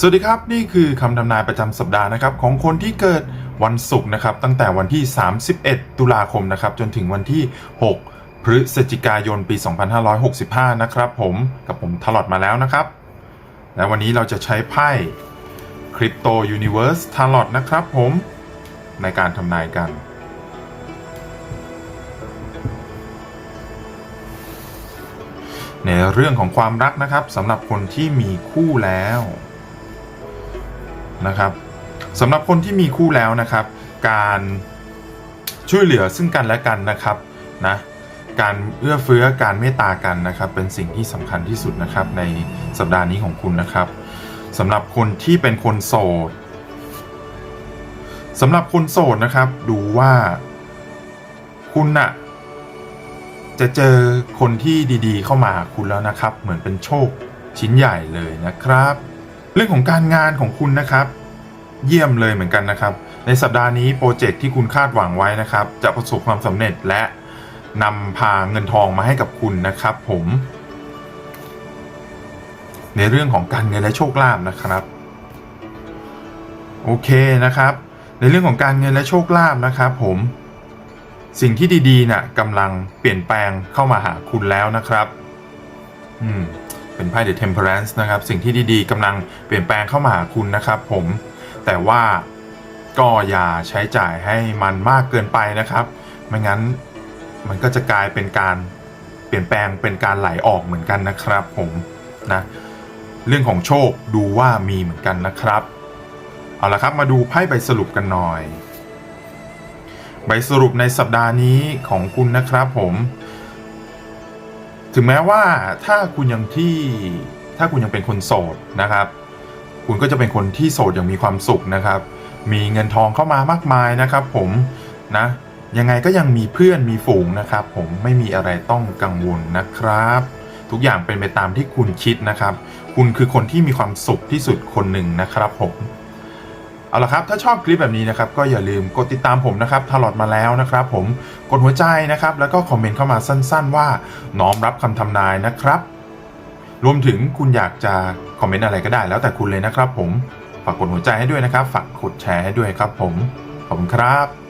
สวัสดีครับ นี่คือคำทำนายประจำสัปดาห์นะครับ ของคนที่เกิดวันศุกร์นะครับ ตั้งแต่วันที่ 31 ตุลาคมนะครับ จนถึงวันที่ 6 พฤศจิกายนปี 2565 นะครับ ผมกับผมทลอดมาแล้วนะครับ และวันนี้เราจะใช้ไพ่คริปโตยูนิเว r ร์สทลอดนะครับ ผมในการทำนายกันในเรื่องของความรักนะครับสำหรับคนที่มีคู่แล้ว นะครับสำหรับคนที่มีคู่แล้วนะครับ การช่วยเหลือซึ่งกันและกันนะครับนะการเอื้อเฟื้อการเมตตากันนะครับ เป็นสิ่งที่สำคัญที่สุดนะครับในสัปดาห์นี้ของคุณนะครับสำหรับคนที่เป็นคนโสดสำหรับคนโสดนะครับ ดูว่าคุณน่ะจะเจอคนที่ดีๆ เข้ามาคุณแล้วนะครับ เหมือนเป็นโชคชิ้นใหญ่เลยนะครับ เรื่องของการงานของคุณนะครับ เยี่ยมเลยเหมือนกันนะครับ ในสัปดาห์นี้โปรเจกต์ที่คุณคาดหวังไว้นะครับ จะประสบความสำเร็จและนำพาเงินทองมาให้กับคุณนะครับ ผม ในเรื่องของการเงินและโชคลาภนะครับ โอเคนะครับ ในเรื่องของการเงินและโชคลาภนะครับ ผมสิ่งที่ดีๆน่ะกำลังเปลี่ยนแปลงเข้ามาหาคุณแล้วนะครับ อืม เป็นไพ่ The Temperance นะครับ สิ่งที่ดีๆกำลังเปลี่ยนแปลงเข้ามาหาคุณนะครับผม แต่ว่าก็อย่าใช้จ่ายให้มันมากเกินไปนะครับ ไม่งั้นมันก็จะกลายเป็นการเปลี่ยนแปลงเป็นการไหลออกเหมือนกันนะครับ ผมนะเรื่องของโชคดูว่ามีเหมือนกันนะครับ เอาละครับมาดูไพ่ใบสรุปกันหน่อย ใบสรุปในสัปดาห์นี้ของคุณนะครับผม ถึงแม้ว่าถ้าคุณยังที่ถ้าคุณยังเป็นคนโสดนะครับ คุณก็จะเป็นคนที่โสดอย่างมีความสุขนะครับ มีเงินทองเข้ามามากมายนะครับ ผมนะยังไงก็ยังมีเพื่อนมีฝูงนะครับ ผมไม่มีอะไรต้องกังวลนะครับ ทุกอย่างเป็นไปตามที่คุณคิดนะครับ คุณคือคนที่มีความสุขที่สุดคนหนึ่งนะครับผม เอาละครับ ถ้าชอบคลิปแบบนี้นะครับ ก็อย่าลืมกดติดตามผมนะครับตลอดมาแล้วนะครับ ผมกดหัวใจนะครับ แล้วก็คอมเมนต์เข้ามาสั้น ๆ ว่าน้อมรับคำทำนายนะครับ รวมถึงคุณอยากจะคอมเมนต์อะไรก็ได้ แล้วแต่คุณเลยนะครับ ผมฝากกดหัวใจให้ด้วยนะครับ ฝากกดแชร์ให้ด้วยครับ ผมขอบคุณครับ